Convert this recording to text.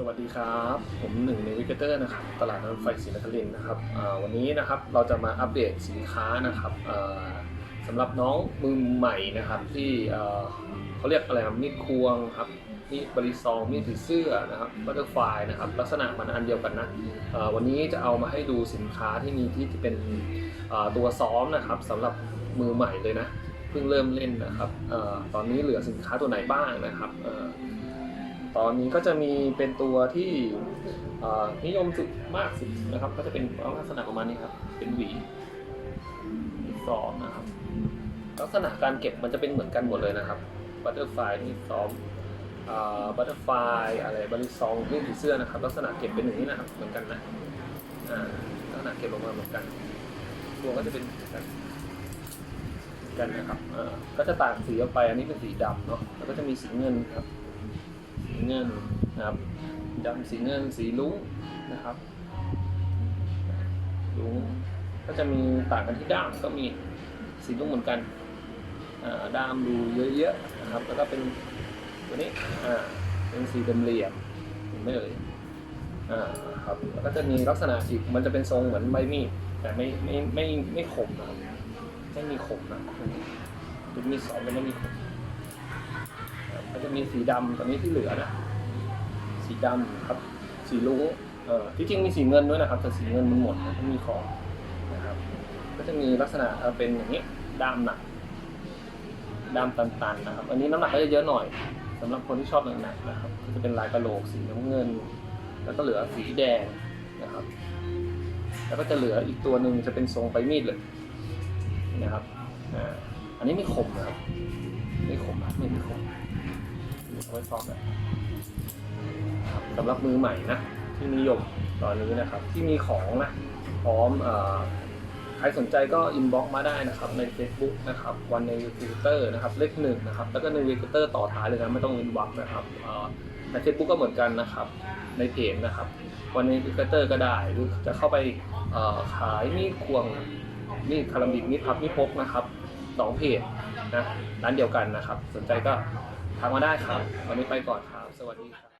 สวัสดีครับ ผมหนึ่งในวิกเตอร์นะครับตลาดรถไฟศรีนครินนะครับวันนี้นะครับเราจะมาอัปเดตสินค้านะครับสำหรับน้องมือใหม่นะครับที่เขาเรียกอะไรครับมีดควงครับมีดบริซองมีดผีเสื้อนะครับบัตเตอร์ไฟนะครับลักษณะมันอันเดียวกันนะวันนี้จะเอามาให้ดูสินค้าที่มีที่ที่เป็นตัวซ้อมนะครับสำหรับมือใหม่เลยนะเพิ่งเริ่มเล่นนะครับตอนนี้เหลือสินค้าตัวไหนบ้างนะครับ ตอนนี้ก็จะมีเป็นตัวที่นิยมสุดมากสุดนะครับ ก็จะเป็นลักษณะประมาณนี้ครับ เป็นหวีซอมนะครับ ลักษณะการเก็บมันจะเป็นเหมือนกันหมดเลยนะครับบัตเตอร์ไฟนี่ซ้อมบัตเตอร์ไฟอะไรบริซองนี่ผีเสื้อนะครับ ลักษณะเก็บเป็นอย่างนี้นะครับเหมือนกันนะลักษณะเก็บออกมาเหมือนกันตัวก็จะเป็นเหมือนกันนกันนะครับก็จะต่างสีออกไปอันนี้เป็นสีดำเนาะแล้วก็จะมีสีเงินครับ เงินนะครับดำสีเงินสีลุ้งนะครับลุ้งก็จะมีต่างกันที่ด้ามก็มีสีลุ้งเหมือนกันอ่าด้ามดูเยอะๆนะครับ แล้วก็เป็นตัวนี้อ่าเป็นสีเหลี่ยมเห็นไหมเอ่ยอ่าครับแล้วก็จะมีลักษณะอีกมันจะเป็นทรงเหมือนใบมีดแต่ไม่ไม่ไม่ไม่คมนะครับไม่มีคมนะเป็นมีดสองแต่ไม่มีคม ก็จะมีสีดำตอนนี้ที่เหลือนะสีดำครับ สีลุ้งเออที่จริงมีสีเงินด้วยนะครับแต่สีเงินมันหมดนะไม่มีของนะครับ ก็จะมีลักษณะเป็นอย่างนี้ด้ามหนักด้ามตันๆนะครับ อันนี้น้ำหนักก็จะเยอะหน่อยสำหรับคนที่ชอบหนักๆนะครับก็จะเป็นลายกระโหลกสีน้ำเงิน แล้วก็เหลือสีแดงนะครับ แล้วก็จะเหลืออีกตัวหนึ่งจะเป็นทรงไปมีดเลยนะครับอันนี้ไม่คมนะครับ ไม่คมนะไม่มีคมเอาไว้ซ้อมนะครับสำหรับมือใหม่นะที่นิยมตอนนี้นะครับ ที่มีของนะพร้อมอใครสนใจก็อินบ็อกมาได้นะครับใน Facebook นะครับวันในวิกเตอร์นะครับเลขหนึ่งนะครับแล้วก็ในวิกเตอร์ต่อท้ายเลยนะไม่ต้องอินบ็อกนะครับใน Facebook ก็เหมือนกันนะครับในเพจนะครับวันในวิกเตอร์ก็ได้หรือจะเข้าไปขายมีดควงมีดคาราบิกมีดพับมีดพกนะครับสองเพจ นะร้านเดียวกันนะครับ สนใจก็ทักมาได้ครับ วันนี้ไปก่อนครับ สวัสดีครับ